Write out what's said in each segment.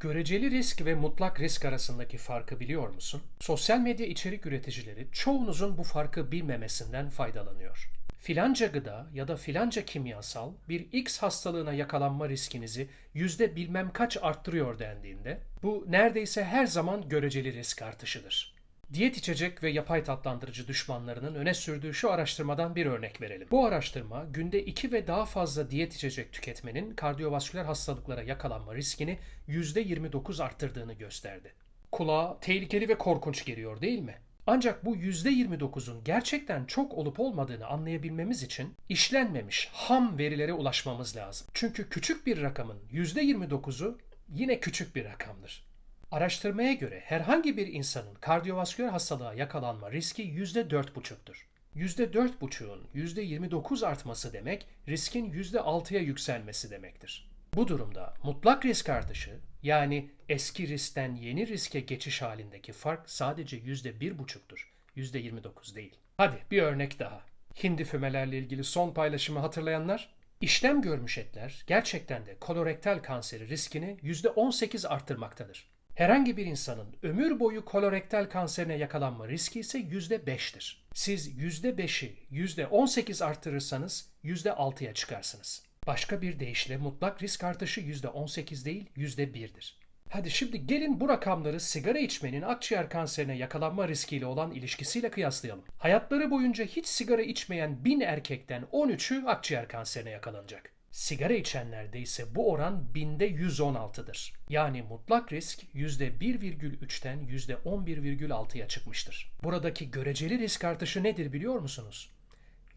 Göreceli risk ve mutlak risk arasındaki farkı biliyor musun? Sosyal medya içerik üreticileri çoğunuzun bu farkı bilmemesinden faydalanıyor. Filanca gıda ya da filanca kimyasal bir X hastalığına yakalanma riskinizi yüzde bilmem kaç arttırıyor dendiğinde bu neredeyse her zaman göreceli risk artışıdır. Diyet içecek ve yapay tatlandırıcı düşmanlarının öne sürdüğü şu araştırmadan bir örnek verelim. Bu araştırma günde 2 ve daha fazla diyet içecek tüketmenin kardiyovasküler hastalıklara yakalanma riskini %29 arttırdığını gösterdi. Kulağa tehlikeli ve korkunç geliyor değil mi? Ancak bu %29'un gerçekten çok olup olmadığını anlayabilmemiz için işlenmemiş ham verilere ulaşmamız lazım. Çünkü küçük bir rakamın %29'u yine küçük bir rakamdır. Araştırmaya göre herhangi bir insanın kardiyovasküler hastalığa yakalanma riski %4,5'tur. %4,5'un %29 artması demek riskin %6'ya yükselmesi demektir. Bu durumda mutlak risk artışı yani eski riskten yeni riske geçiş halindeki fark sadece %1,5'tur. %29 değil. Hadi bir örnek daha. Hindi fümelerle ilgili son paylaşımı hatırlayanlar? İşlem görmüş etler gerçekten de kolorektal kanseri riskini %18 arttırmaktadır. Herhangi bir insanın ömür boyu kolorektal kanserine yakalanma riski ise %5'tir. Siz %5'i %18 arttırırsanız %6'ya çıkarsınız. Başka bir deyişle mutlak risk artışı %18 değil %1'dir. Hadi şimdi gelin bu rakamları sigara içmenin akciğer kanserine yakalanma riskiyle olan ilişkisiyle kıyaslayalım. Hayatları boyunca hiç sigara içmeyen 1000 erkekten 13'ü akciğer kanserine yakalanacak. Sigara içenlerde ise bu oran binde 116'dır. Yani mutlak risk %1,3'ten %11,6'ya çıkmıştır. Buradaki göreceli risk artışı nedir biliyor musunuz?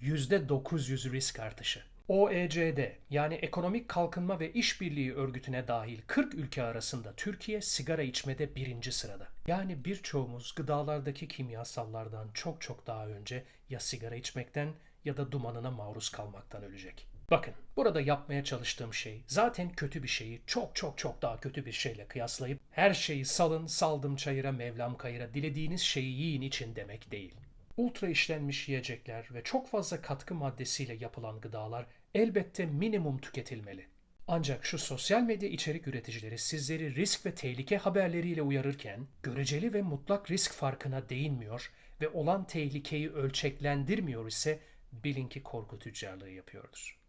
%900 risk artışı. OECD yani Ekonomik Kalkınma ve İşbirliği Örgütü'ne dahil 40 ülke arasında Türkiye sigara içmede birinci sırada. Yani birçoğumuz gıdalardaki kimyasallardan çok çok daha önce ya sigara içmekten ya da dumanına maruz kalmaktan ölecek. Bakın burada yapmaya çalıştığım şey zaten kötü bir şeyi çok çok çok daha kötü bir şeyle kıyaslayıp her şeyi salın saldım çayıra mevlam kayıra dilediğiniz şeyi yiyin için demek değil. Ultra işlenmiş yiyecekler ve çok fazla katkı maddesiyle yapılan gıdalar elbette minimum tüketilmeli. Ancak şu sosyal medya içerik üreticileri sizleri risk ve tehlike haberleriyle uyarırken göreceli ve mutlak risk farkına değinmiyor ve olan tehlikeyi ölçeklendirmiyor ise bilin ki korku tüccarlığı yapıyordur.